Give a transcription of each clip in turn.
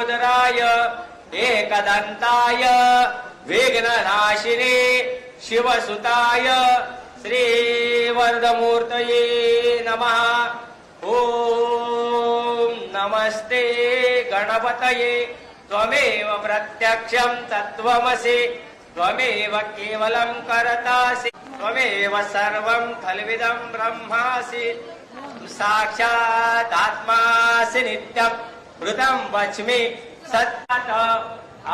दामोदराय एकदन्ताय विघ्ननाशिने शिवसुताय श्रीवरदमूर्तये नमः। ॐ नमस्ते गणपतये। त्वमेव प्रत्यक्षं तत्त्वमसि। त्वमेव केवलं करतासि। त्वमेव सर्वं खल्विदं ब्रह्मासि। साक्षादात्मासि नित्यं मृतं वच्मि सत्तात्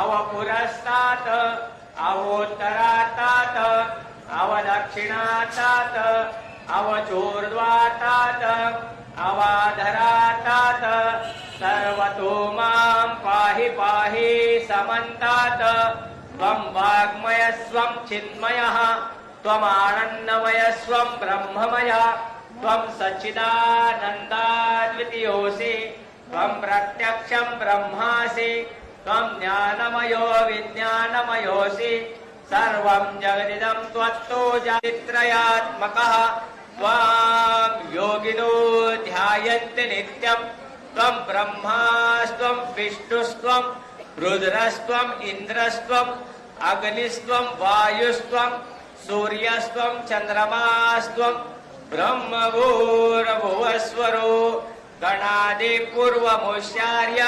अवपुरस्तात् अवोत्तरात्तात् अवदक्षिणात्तात् अवचोर्ध्वातात् अवाधरातात् सर्वतो मां पाहि पाहि समन्तात्। त्वं वाग्मयस्वं चिन्मयः त्वमानन्दमयस्वं ब्रह्ममयः त्वं सच्चिदानन्दाद्वितीयोऽसि त्वम् प्रत्यक्षम् ब्रह्मासि त्वम् ज्ञानमयोविज्ञानमयोऽसि सर्वम् जगदिदम् त्वत्तो जत्रयात्मकः त्वाम् योगिनो ध्यायन्ति नित्यम् त्वम् ब्रह्मास्त्वम् विष्णुस्त्वम् रुद्रस्त्वम् इन्द्रस्त्वम् अग्निस्त्वम् वायुस्त्वम् सूर्यस्त्वम् चन्द्रमास्त्वम् ब्रह्मभूर्भुवस्वरो। गणादिपूर्वमुश्चार्य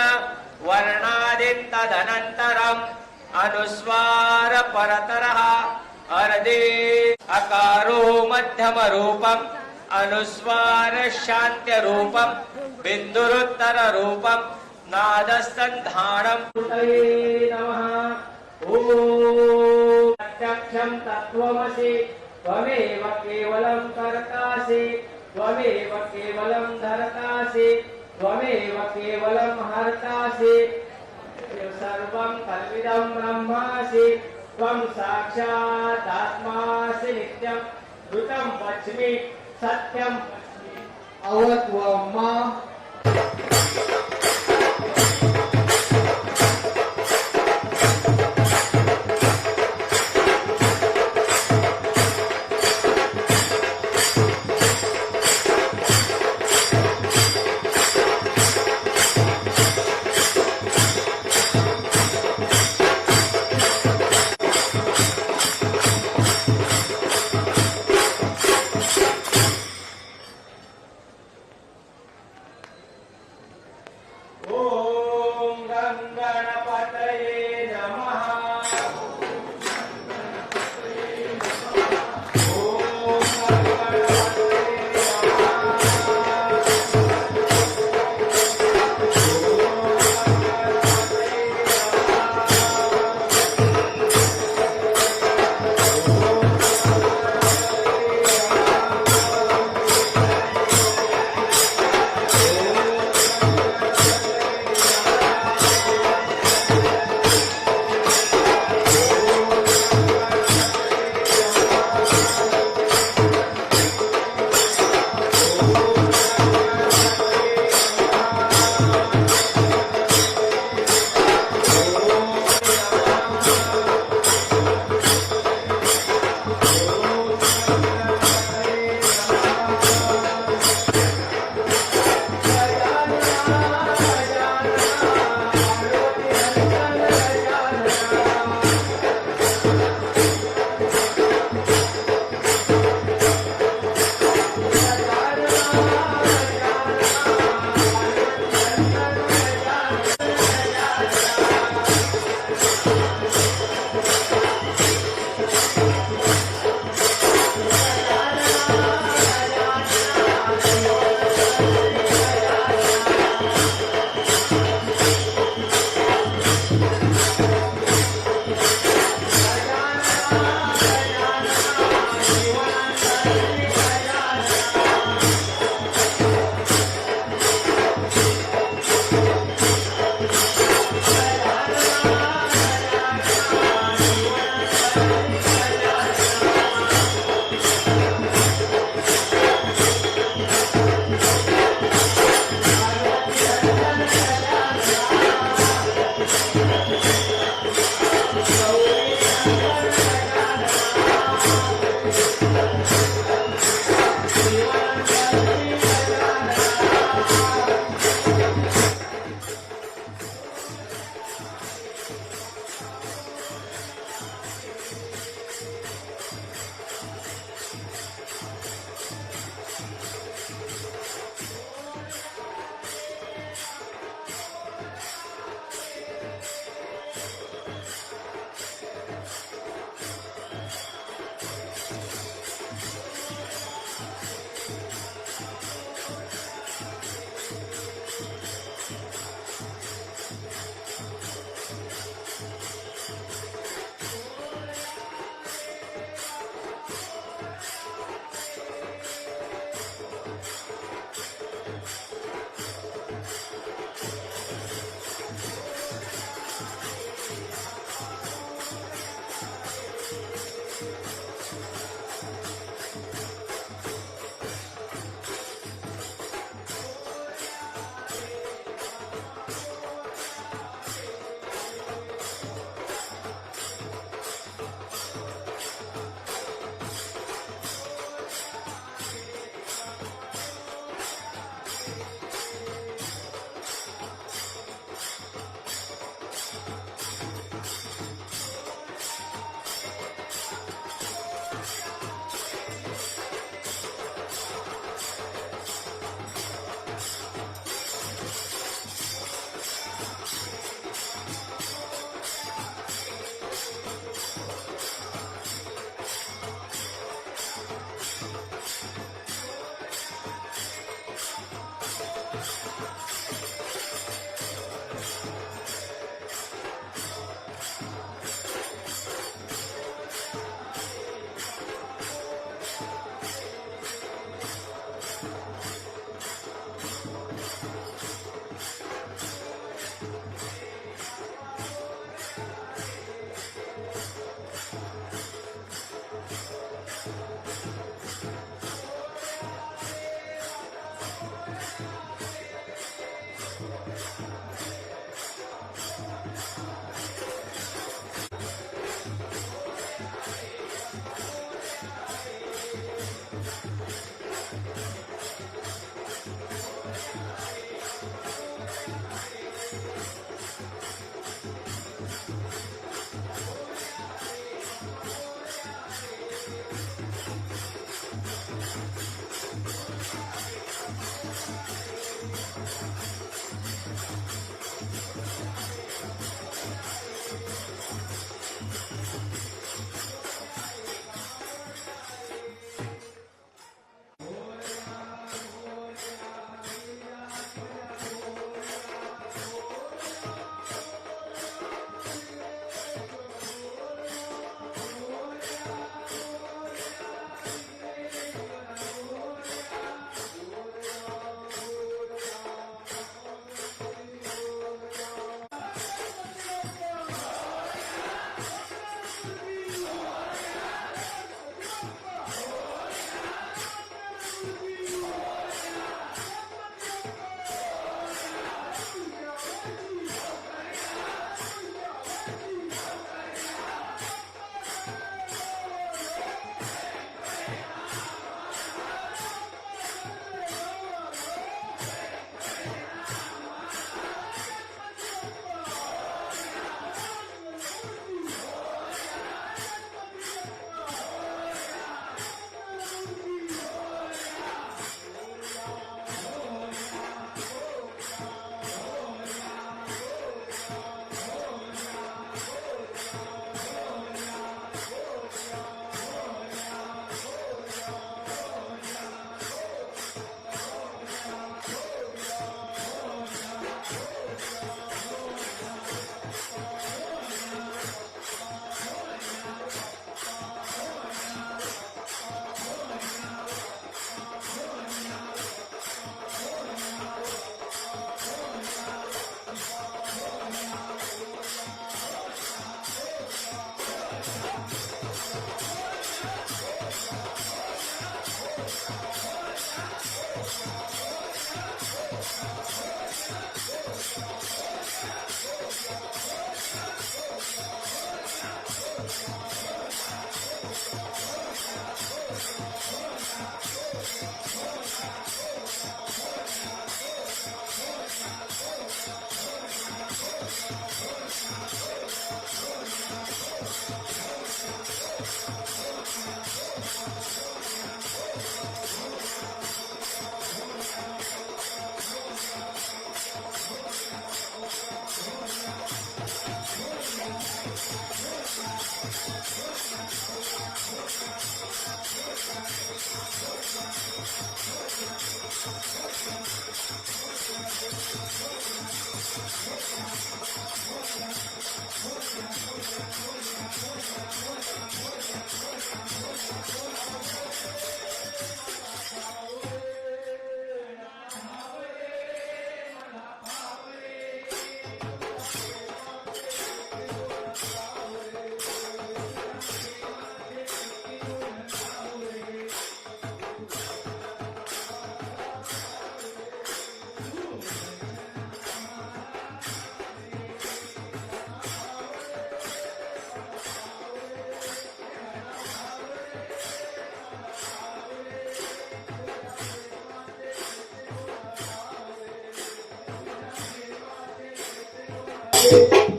वर्णादित्तदनन्तरम् वर्णादिम् अनुस्वार परतरः अर्दे अकारो मध्यमरूपम् अनुस्वार शान्त्यरूपम् बिन्दुरुत्तररूपम् नादः प्रत्यक्षम् तत्त्वमसि त्वमेव केवलम् कर्तासि। त्वमेव केवलं धर्तासि त्वमेव केवलं हर्तासि। सर्वं कल्विदं ब्रह्मासि त्वं साक्षादात्मासि नित्यं ऋतं वच्मि सत्यं अवत्वमा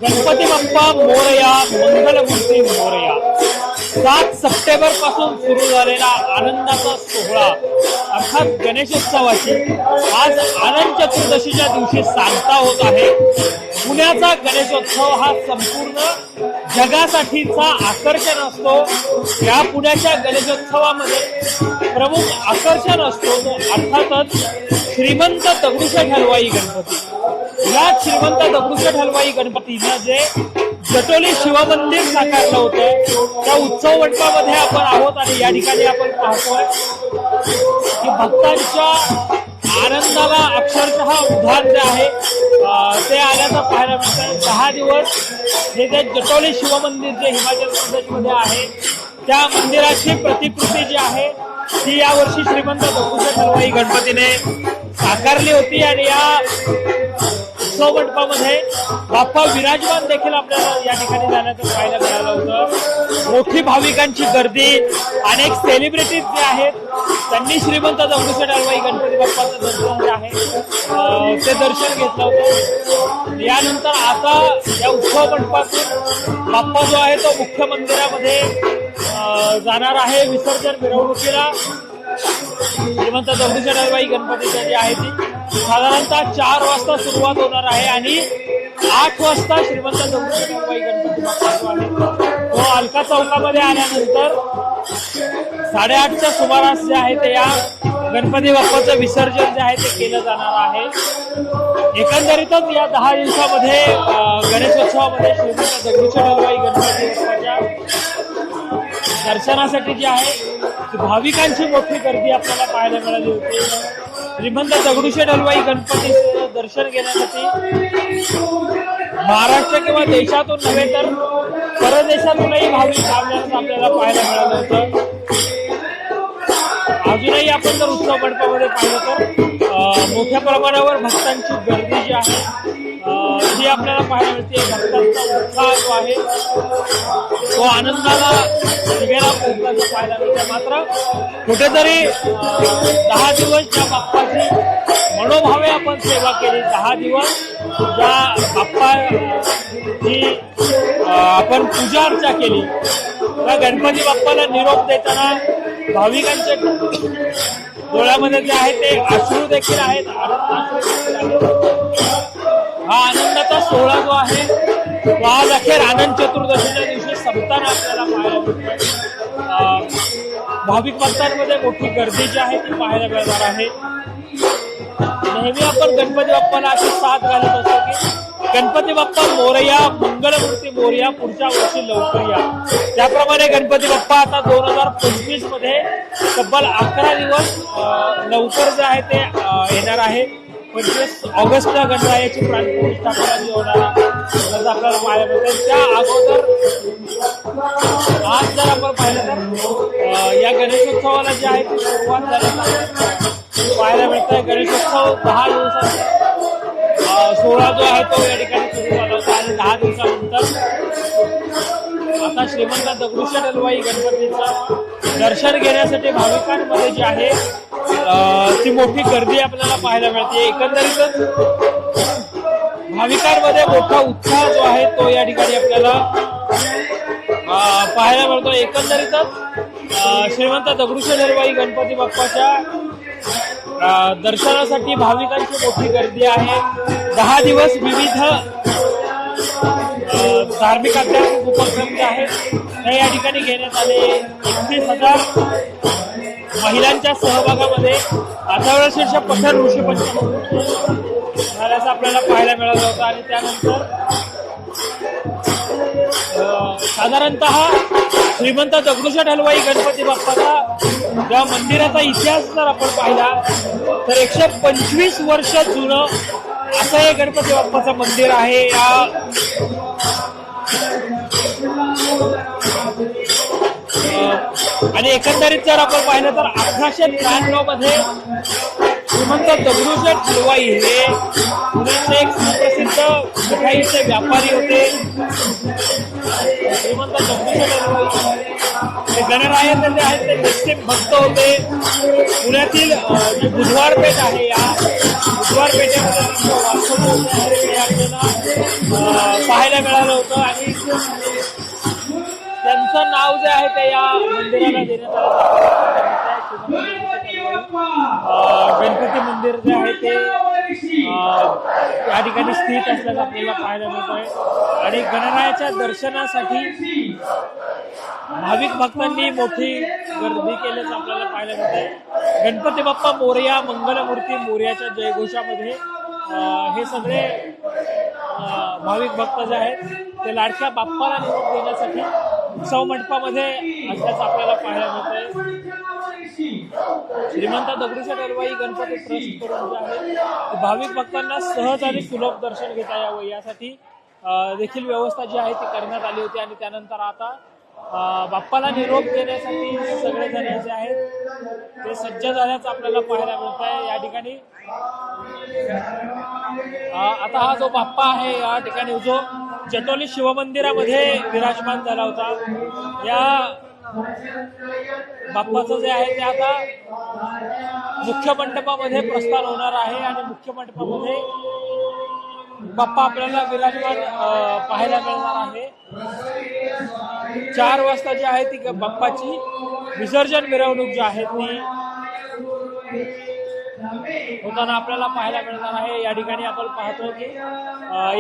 गणपती बाप्पा मोरया मंगलमूर्ती मोरया. सात सप्टेंबरपासून सुरू झालेला आनंदाचा सोहळा अर्थात गणेशोत्सवाची. आज आनंद चतुर्दशीच्या दिवशी सांगता होत आहे. पुण्याचा गणेशोत्सव हा संपूर्ण जगासाठीचा आकर्षण असतो. या पुण्याच्या गणेशोत्सवामध्ये प्रमुख आकर्षण असतो तो अर्थातच श्रीमंत दगडूशेठ हलवाई गणपती. या श्रीमंत दगडूशेठ हलवाई गणपतीनं जे जटोली शिवमंदिर साकारलं होतं. त्या उत्सव मंडपामध्ये आपण आहोत आणि या ठिकाणी आपण पाहतोय की भक्तांच्या आनंदाला अक्षरशः उधार जे आहे ते आल्याचं पाहायला मिळतं दहा दिवस हे जे जटोली शिवमंदिर जे हिमाचल प्रदेशमध्ये आहे त्या मंदिराची प्रतिकृती जी आहे ती यावर्षी श्रीमंत दगडूशेठ हलवाई गणपतीने साकारली होती आणि या उत्सव मंडपामध्ये बाप्पा विराजमान देखील आपल्याला या ठिकाणी जाण्याचं पाहायला मिळालं होतं. मोठी भाविकांची गर्दी अनेक सेलिब्रिटीज जे आहेत त्यांनी श्रीमंत दगडूशेठ हलवाई गणपती बाप्पाचं दर्शन जे आहे ते दर्शन घेतलं होतं. यानंतर आता या उत्सव मंडपातून बाप्पा जो आहे तो मुख्य मंदिरामध्ये जाणार आहे विसर्जन मिरवणुकीला. श्रीमंत दगडूशेठ हलवाई गणपतीची जी आहे ती साधारणतः चार वाजता सुरुवात होणार आहे आणि आठ वाजता श्रीमंत दगडूशेठ हलवाई गणपती तो अलका चौकामध्ये आल्यानंतर साडेआठच्या सुमारास जे आहे ते या गणपती बाप्पाचं विसर्जन जे आहे ते केलं जाणार आहे. एकंदरीतच या दहा दिवसामध्ये गणेशोत्सवामध्ये श्रीमंत दगडूशेठ हलवाई गणपती बाप्पाच्या दर्शनासाठी जी आहे भाविकांची मोठी गर्दी आपल्याला पाहायला मिळाली होती. श्रीमंत दगडूशेठ हलवाई गणपतीचं दर्शन घेण्यासाठी महाराष्ट्र किंवा देशातून नव्हे तर परदेशातूनही भाविक आपल्याला आपल्याला पाहायला मिळालं होतं. अजूनही आपण जर उत्सव मंडपामध्ये पाहिलं तर मोठ्या प्रमाणावर भक्तांची गर्दी जी आहे ती आपल्याला पाहायला मिळते. भक्तांचा उत्साह जो आहे तो आनंदाला शिगेला पोहोचल्याचं पाहायला मिळते. मात्र कुठेतरी दहा दिवस ज्या बाप्पाची मनोभावे आपण सेवा केली दहा दिवस ज्या बाप्पा जी आपण पूजा अर्चा केली त्या गणपती बाप्पाला निरोप देताना भाविकांच्या डोळ्यामध्ये जे आहे ते अश्रू देखील आहेत. हा आनंदाचा सोहळा जो आहे तो आज अखेर आनंद चतुर्दशीच्या दिवशी संपताना आपल्याला पाहायला भाविक भक्तांमध्ये मोठी गर्दी जी आहे ती पाहायला मिळणार आहे. नेहमी आपण गणपती बाप्पाला अशी साथ घालत असतो की गणपती बाप्पा मोरया मंगलमूर्ती मोरया पुढच्या वर्षी लवकर या त्याप्रमाणे गणपती बाप्पा आता दोन हजार पंचवीसमध्ये तब्बल अकरा दिवस लवकर जे आहे ते येणार आहे. पंचवीस ऑगस्टला गणरायाची प्राणप्रतिष्ठापना जी होणार आपल्याला पाहायला मिळते त्या अगोदर आज जर आपण पाहिलं तर या गणेशोत्सवाला जे आहे ती सुरुवात झाली. पाहायला मिळतंय गणेशोत्सव दहा दिवसांचा. सोहळा जो आहे तो या ठिकाणी सुरू झाला होता आणि दहा दिवसानंतर आता श्रीमंत दगडूशेठ हलवाई गणपतीचं दर्शन घेण्यासाठी भाविकांमध्ये जी आहे ती मोठी गर्दी आपल्याला पाहायला मिळते. एकंदरीतच भाविकांमध्ये मोठा उत्साह जो आहे तो या ठिकाणी आपल्याला पाहायला मिळतो. एकंदरीतच श्रीमंत दगडूशेठ हलवाई गणपती बाप्पाच्या दर्शनासाठी भाविकांची मोठी गर्दी आहे. दहा दिवस विविध धार्मिक आध्यात्मिक उपक्रम जे आहेत ते या ठिकाणी घेण्यात आले. एकतीस हजार महिलांच्या सहभागामध्ये अथर्व पठर पठण ऋषी झाल्याचं आपल्याला पाहायला मिळालं होतं आणि त्यानंतर साधारणत साधारणतः श्रीमंत दगडूशेठ हलवाई गणपती बाप्पाचा या मंदिराचा इतिहास जर आपण पाहिला तर एकशे पंचवीस वर्ष जुनं असं हे गणपती बाप्पाचं मंदिर आहे. या आणि एकंदरीत जर आपण पाहिलं तर अठराशे त्र्याण्णवमध्ये श्रीमंत दगडूशेठ हलवाई हे पुण्याचे एक सुप्रसिद्ध मिठाईचे व्यापारी होते. श्रीमंत दगडूशेठ हलवाई हे गणराय जे आहेत ते निश्चित भक्त होते. पुण्यातील अं, जी बुधवार पेठ आहे या बुधवार पेठेमध्ये त्यांचं आपल्याला पाहायला मिळालं होतं आणि त्यांचं नाव जे आहे ते या मंदिराला देण्यात आलं. गणपती मंदिर जे आहे ते या ठिकाणी स्थित असल्याचं आपल्याला पाहायला मिळत आहे आणि गणरायाच्या दर्शनासाठी भाविक भक्तांनी मोठी गर्दी केल्याचं आपल्याला पाहायला मिळत आहे गणपती बाप्पा मोर्या मंगलमूर्ती मोर्याच्या जयघोषामध्ये हे सगळे भाविक भक्त जे आहेत ते लाडक्या बाप्पाला निरोप देण्यासाठी उत्सव मंडपामध्ये असल्याचं आपल्याला पाहायला मिळते श्रीमंत दगडूशेठ हलवाई गणपती ट्रस्ट करून जे आहे भाविक भक्तांना सहज आणि सुलभ दर्शन घेता यावं यासाठी देखील व्यवस्था जी आहे ती करण्यात आली होती आणि त्यानंतर आता बाप्पाला निरोप देण्यासाठी सगळेजण जे आहेत ते सज्ज झाल्याचं आपल्याला पाहायला मिळत आहे या ठिकाणी आता हा जो बाप्पा आहे या ठिकाणी जो जटोली शिवमंदिरामध्ये विराजमान झाला होता. या बाप्पाचं जे आहे ते आता मुख्य मंडपामध्ये प्रस्थान होणार आहे आणि मुख्य मंडपामध्ये बाप्पा आपल्याला विराजमान पाहायला मिळणार आहे. चार वाजता जी आहे ती बाप्पाची विसर्जन मिरवणूक जी आहे ती होताना आपल्याला पाहायला मिळणार आहे. या ठिकाणी आपण पाहतो की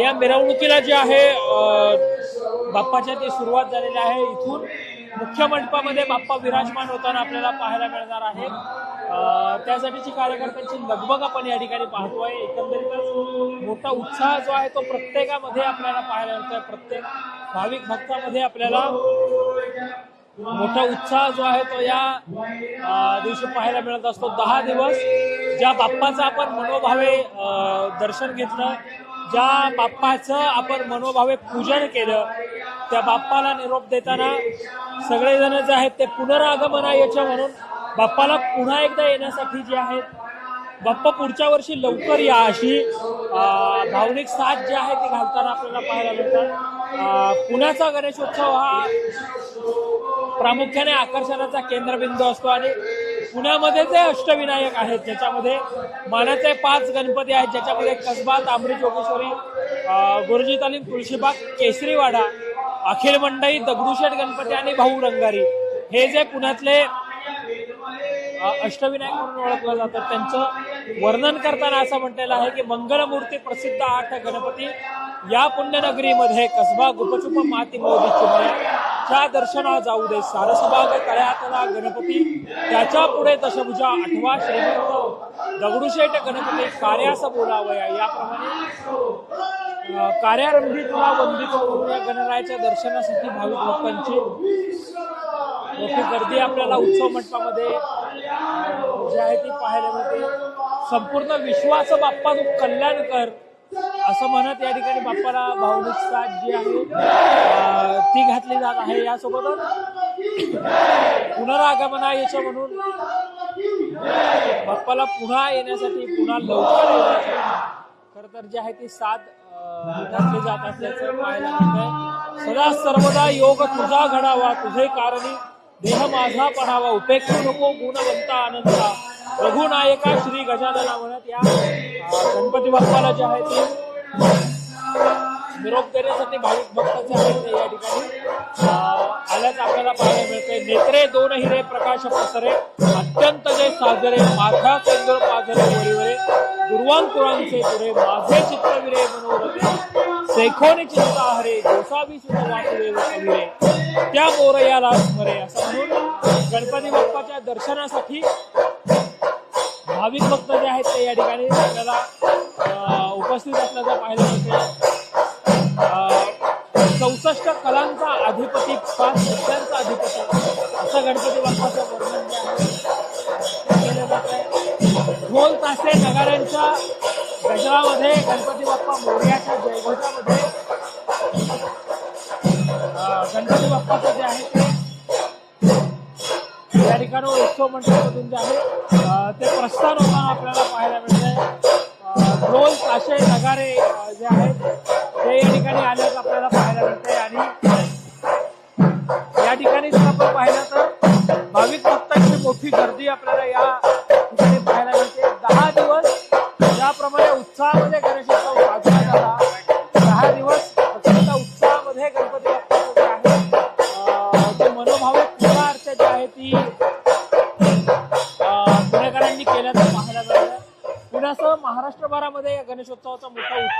या मिरवणुकीला जे आहे बाप्पाच्या ती सुरुवात झालेली आहे. इथून मुख्य मंडपामध्ये बाप्पा विराजमान होताना आपल्याला पाहायला मिळणार आहे. त्यासाठीची कार्यकर्त्यांची लगबग आपण या ठिकाणी पाहतो आहे. एकंदरीतच मोठा उत्साह जो आहे तो प्रत्येकामध्ये आपल्याला पाहायला मिळतोय. प्रत्येक भाविक भक्तामध्ये आपल्याला मोठा उत्साह जो आहे तो या दिवशी पाहायला मिळत असतो. दहा दिवस ज्या बाप्पाचं आपण मनोभावे अ, दर्शन घेतलं ज्या बाप्पाचं आपण मनोभावे पूजन केलं त्या बाप्पाला निरोप देताना सगळेजण जे आहेत ते पुनरागमनायच्या म्हणून बाप्पाला पुन्हा एकदा येण्यासाठी जे आहेत बाप्पा पुढच्या वर्षी लवकर या अशी भावनिक साथ जी आहे ती घालताना आपल्याला पाहायला मिळतात. पुण्याचा गणेशोत्सव हा प्रामुख्याने आकर्षणाचा केंद्रबिंदू असतो आणि पुण्यामध्ये जे अष्टविनायक आहेत ज्याच्यामध्ये मानाचे पाच गणपती आहेत ज्याच्यामध्ये कसबा तांबरी जोगेश्वरी गुरुजी तालीम तुळशीबाग केसरीवाडा अखिल मंडई दगडूशेठ गणपती आणि भाऊ रंगारी. हे जे पुण्यातले अष्टविनायक म्हणून ओळखलं जातं. त्यांचं वर्णन करताना असं म्हटलेलं आहे की मंगलमूर्ती प्रसिद्ध आठ गणपती या पुण्यनगरीमध्ये कसबा गुपचुप माती मोदी त्या दर्शना जाऊ दे. सारसबाग तळ्यातला गणपती त्याच्या पुढे दशभुजा आठवा श्रीमंत दगडूशेठ गणपती कार्यास बोलावया. याप्रमाणे कार्यारंभी तुला वंदित म्हणून गणरायाच्या दर्शनासाठी भाविक लोकांची मोठी गर्दी आपल्याला उत्सव मंडपामध्ये जे आहे ती पाहायला मिळते. संपूर्ण विश्वास बाप्पा तू कल्याण कर. असं म्हणत या ठिकाणी बाप्पाला भावनिक साथ जी आहे ती घातली जात आहे यासोबतच. पुनरागमना याच्या म्हणून. बाप्पाला पुन्हा येण्यासाठी पुन्हा लवकर खर तर जे आहे ती साथ घातली जात असल्याचं पाहायला मिळत सदा सर्वदा योग तुझा घडावा तुझे कारणी. देह माझा पडावा उपेक्षू नको गुणवंता आनंदा. रघुनायका श्री गजानना म्हणत या. गणपती बाप्पाला जे आहे ते निरोप देण्यासाठी भाविक भक्त जे आहेत ते या ठिकाणी. आल्याचं आपल्याला पाहायला मिळते नेत्रे दोन हिरे प्रकाश पसरे. अत्यंत जे साजरे माझा चंद्र पाझरे वरीवरे. दुर्वांकुरांचे पुरे माझे चित्रविरे मनोरथे. सैखोने चिंता हरे गोसावी सुद्धा वासुदेव कविरे त्या मोरयाला स्मरे असं म्हणून गणपती बाप्पाच्या दर्शनासाठी भाविक भक्त जे आहेत ते या ठिकाणी आपल्याला उपस्थित असल्याचं पाहायला मिळते. चौसष्ट कलांचा अधिपती पाच सत्यांचा अधिपती. असं गणपती बाप्पाचं वर्णन जे आहे. आहे ढोल तासे नगाऱ्यांच्या गजरामध्ये गणपती बाप्पा मोर्याच्या जयघोषामध्ये गणपती बाप्पाचं जे आहे ते या ठिकाणी उत्सव मंडळामधून जे आहे ते प्रस्थान होताना आपल्याला पाहायला मिळतंय. आहे ढोल ताशे नगारे जे आहेत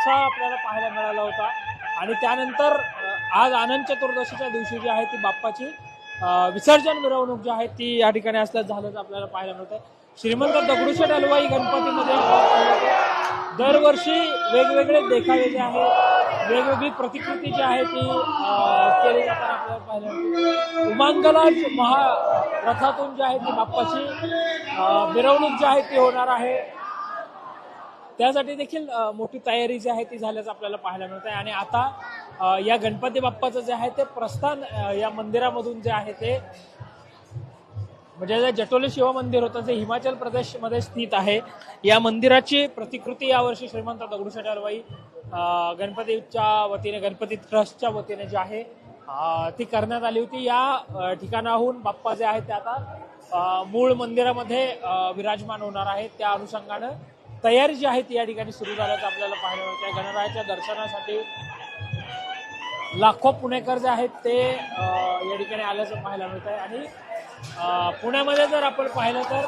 उत्साह आपल्याला पाहायला मिळाला होता. आणि त्यानंतर आज आनंद चतुर्दशीच्या दिवशी जी आहे ती बाप्पाची विसर्जन मिरवणूक जी आहे ती या ठिकाणी असल्याचं झाल्याचं आपल्याला पाहायला मिळतं श्रीमंत दगडूशेठ हलवाई गणपतीमध्ये दरवर्षी वेगवेगळे देखावे जे आहेत. वेगवेगळी प्रतिकृती जी आहे ती केली जाताना आपल्याला पाहायला मिळते. उमांगलाज महा जी आहे ती बाप्पाची मिरवणूक जी आहे ती होणार आहे. त्यासाठी देखील मोठी तयारी जी आहे ती झाल्याचं आपल्याला पाहायला मिळत आहे आणि आता या गणपती बाप्पाचं जे आहे ते प्रस्थान या मंदिरामधून जे आहे ते म्हणजे जे जटोले शिव मंदिर होतं जे हिमाचल प्रदेशमध्ये स्थित आहे या मंदिराची प्रतिकृती यावर्षी श्रीमंत दगडूशेठ हलवाई गणपतीच्या वतीने गणपती ट्रस्टच्या वतीने जी आहे ती करण्यात आली होती. या ठिकाणाहून बाप्पा जे आहेत ते आता मूळ मंदिरामध्ये विराजमान होणार आहेत. त्या अनुषंगानं तयारी जी आहे ती या ठिकाणी सुरू झाल्याचं आपल्याला पाहायला मिळतं. गणरायाच्या दर्शनासाठी लाखो पुणेकर जे आहेत ते या ठिकाणी आल्याचं पाहायला मिळत आहे आणि पुण्यामध्ये जर आपण पाहिलं तर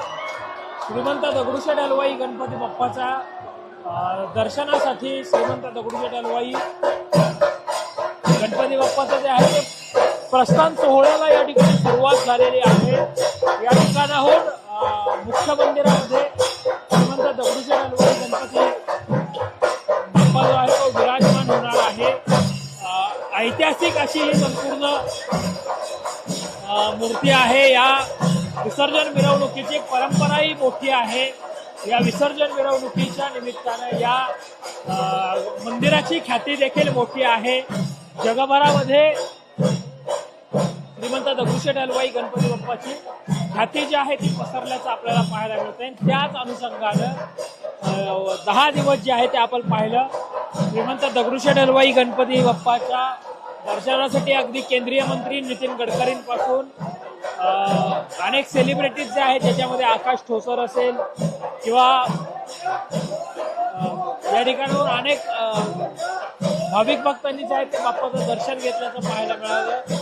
श्रीमंत दगडूशेठ हलवाई गणपती बाप्पाच्या दर्शनासाठी श्रीमंत दगडूशेठ हलवाई गणपती बाप्पाचं जे आहे ते प्रस्थान सोहळ्याला या ठिकाणी सुरुवात झालेली आहे. या ठिकाणाहून मुख्य मंदिरामध्ये श्रीमंत दगडूशेठ हलवाई गणपती बाप्पा जो आहे तो विराजमान होणार आहे. ऐतिहासिक अशी ही संपूर्ण मूर्ती आहे. या विसर्जन मिरवणुकीची परंपराही मोठी आहे. या विसर्जन मिरवणुकीच्या निमित्तानं या मंदिराची ख्याती देखील मोठी आहे. जगभरामध्ये श्रीमंत दगडूशेठ हलवाई गणपती बाप्पाची ख्याती जी आहे ती पसरल्याचं आपल्याला पाहायला मिळते त्याच अनुषंगानं दहा दिवस जे आहे ते आपण पाहिलं. श्रीमंत दगडूशेठ हलवाई गणपती बाप्पाच्या दर्शनासाठी अगदी केंद्रीय मंत्री नितीन गडकरींपासून अनेक सेलिब्रिटीज जे आहेत ज्याच्यामध्ये आकाश ठोसर असेल किंवा या ठिकाणावर अनेक भाविक भक्तांनी जे आहे ते बाप्पाचं दर्शन घेतल्याचं पाहायला मिळालं.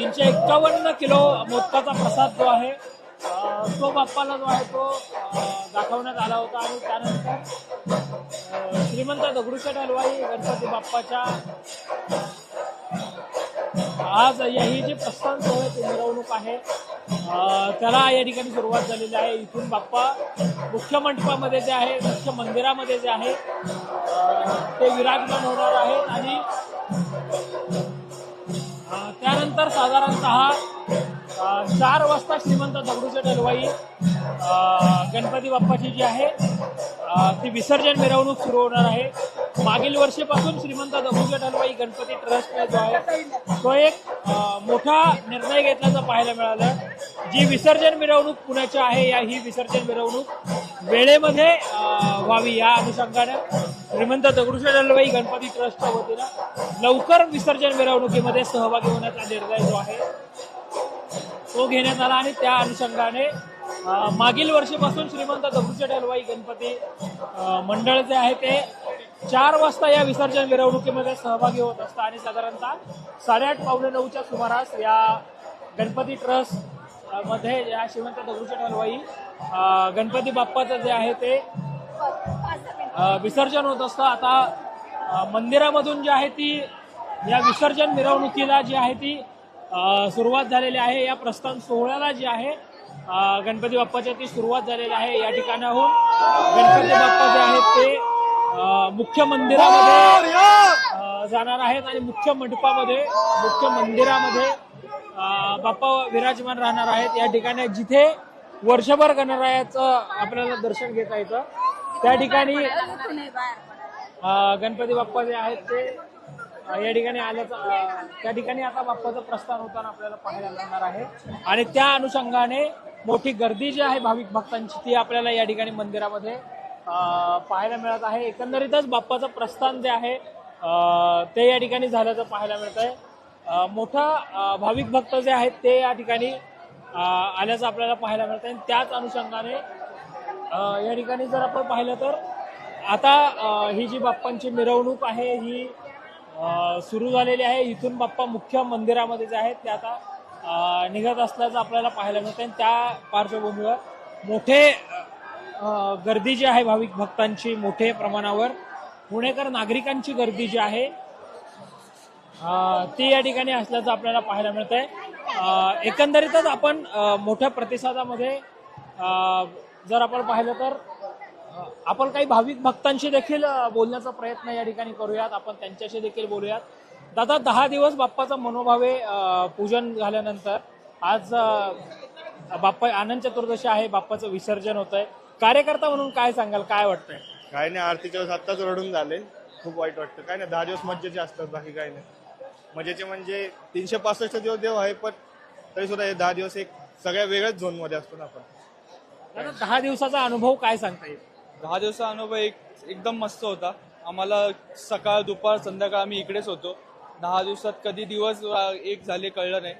तीनशे एक्कावन्न किलो मोदकाचा प्रसाद जो आहे तो बाप्पाला जो आहे तो दाखवण्यात आला होता आणि त्यानंतर श्रीमंत दगडूशेठ हलवाई गणपती बाप्पाच्या आज ही जी प्रस्थान सोहळ्याची मिरवणूक आहे त्याला या ठिकाणी सुरुवात झालेली आहे. इथून बाप्पा मुख्य मंडपामध्ये जे आहे मुख्य मंदिरामध्ये जे आहे ते विराजमान होणार आहे आणि त्यानंतर साधारणतः चार वाजता श्रीमंत दगडूशेठ हलवाई गणपती बाप्पाची जी आहे ती विसर्जन मिरवणूक सुरू होणार आहे. मागील वर्षीपासून श्रीमंत दगडूशेठ हलवाई गणपती ट्रस्ट जो आहे तो एक मोठा निर्णय घेतल्याचं पाहायला मिळालं. जी विसर्जन मिरवणूक पुण्याची आहे या ही विसर्जन मिरवणूक वेळेमध्ये व्हावी या अनुषंगानं. श्रीमंत दगडूशेठ हलवाई गणपती ट्रस्टच्या वतीनं लवकर विसर्जन मिरवणुकीमध्ये सहभागी होण्याचा निर्णय जो आहे तो घेण्यात आला आणि त्या अनुषंगाने मागील वर्षीपासून श्रीमंत दगडूशेठ हलवाई गणपती मंडळ जे आहे ते चार वाजता या विसर्जन मिरवणुकीमध्ये सहभागी होत असतात आणि साधारणतः साडेआठ पावणे नऊच्या सुमारास या गणपती ट्रस्टमध्ये या श्रीमंत दगडूशेठ हलवाई गणपती बाप्पाचं जे आहे ते विसर्जन होत असतं. आता मंदिरामधून जी आहे ती या विसर्जन मिरवणुकीला जी आहे ती सुरुवात झालेली आहे. या प्रस्थान सोहळ्याला जी आहे गणपती बाप्पाच्या ती सुरुवात झालेली आहे. या ठिकाणाहून गणपती बाप्पा जे आहेत ते मुख्य मंदिरामध्ये जाणार आहेत आणि मुख्य मंडपामध्ये मुख्य मंदिरामध्ये बाप्पा विराजमान राहणार आहेत. या ठिकाणी जिथे वर्षभर गणरायाचं आपल्याला दर्शन घेता येतं. त्या ठिकाणी गणपती बाप्पा जे आहेत ते या ठिकाणी आल्याचं त्या ठिकाणी आता बाप्पाचं प्रस्थान होताना आपल्याला पाहायला मिळणार आहे. आणि त्या अनुषंगाने मोठी गर्दी जी आहे भाविक भक्तांची ती आपल्याला या ठिकाणी मंदिरामध्ये पाहायला मिळत आहे. एकंदरीतच बाप्पाचं प्रस्थान जे आहे ते या ठिकाणी झाल्याचं पाहायला मिळत आहे. मोठा भाविक भक्त जे आहेत ते या ठिकाणी आल्याचं आपल्याला पाहायला मिळत आहे. आणि त्याच अनुषंगाने या ठिकाणी जर आपण पाहिलं तर आता ही जी बाप्पांची मिरवणूक आहे ही सुरू झालेली आहे. इथून बाप्पा मुख्य मंदिरामध्ये जे आहेत ते आता निघत असल्याचं आपल्याला पाहायला मिळतं आणि त्या पार्श्वभूमीवर मोठे गर्दी जी आहे भाविक भक्तांची मोठे प्रमाणावर पुणेकर नागरिकांची गर्दी जी आहे ती या ठिकाणी असल्याचं आपल्याला पाहायला मिळत आहे एकंदरीतच आपण मोठ्या प्रतिसादामध्ये जर आपण पाहिलं तर आपण काही भाविक भक्तांशी देखील बोलण्याचा प्रयत्न या ठिकाणी करूयात. आपण त्यांच्याशी देखील बोलूयात. दादा दहा दिवस बाप्पाचं मनोभावे पूजन झाल्यानंतर आज बाप्पा आनंद चतुर्दशी आहे बाप्पाचं विसर्जन होत आहे कार्यकर्ता म्हणून काय सांगाल काय वाटतंय? काय नाही आरतीच्या वेळेस आत्ताच रडून झाले. खूप वाईट वाटतं. काय नाही दहा दिवस मज्जेचे असतात बाकी काय नाही. मजेचे म्हणजे तीनशे पासष्ट दिवस देव आहे पण तरी सुद्धा हे दहा दिवस एक सगळ्या वेगळ्याच झोनमध्ये असतो ना आपण. दादा दहा दिवसाचा अनुभव काय सांगता येईल? दहा दिवसाचा अनुभव एक एकदम मस्त होता. आम्हाला सकाळ दुपार संध्याकाळ आम्ही इकडेच होतो. दहा दिवसात कधी दिवस अ, एक झाले कळलं नाही.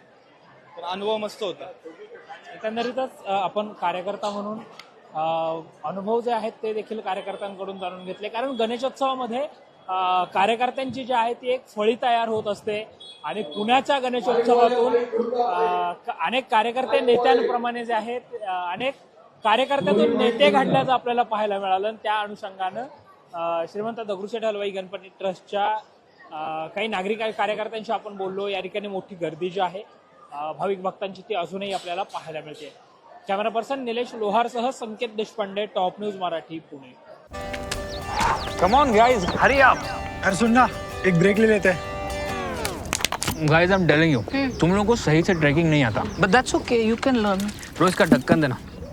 पण अनुभव मस्त होता. एकंदरीतच अ, आपण कार्यकर्ता म्हणून अ, अनुभव जे आहेत ते देखील कार्यकर्त्यांकडून जाणून घेतले. कारण गणेशोत्सवामध्ये अ, कार्यकर्त्यांची जी आहे ती एक फळी तयार होत असते. आणि पुण्याच्या गणेशोत्सवातून अ, क- अनेक कार्यकर्ते नेत्यांप्रमाणे जे आहेत अ, अनेक कार्यकर्त्यातून नेते घडल्याचं आपल्याला पाहायला मिळालं आणि त्या अनुषंगानं श्रीमंत दगडूशेठ हलवाई गणपती ट्रस्टच्या काही नागरिक कार्यकर्त्यांशी आपण बोललो. या ठिकाणी मोठी गर्दी जी आहे भाविक भक्तांची ती अजूनही आपल्याला पाहायला मिळते. Camera person Nilesh लोहारसह Sanket Deshpande top news Marathi Pune. Come on guys Hari आप अरे सुन ना एक ब्रेक ले लेते. हैं guys I am telling you तुम लोगों को सही से ट्रैकिंग नहीं आता. But that's okay, you can learn. रोज का ढक्कन देना.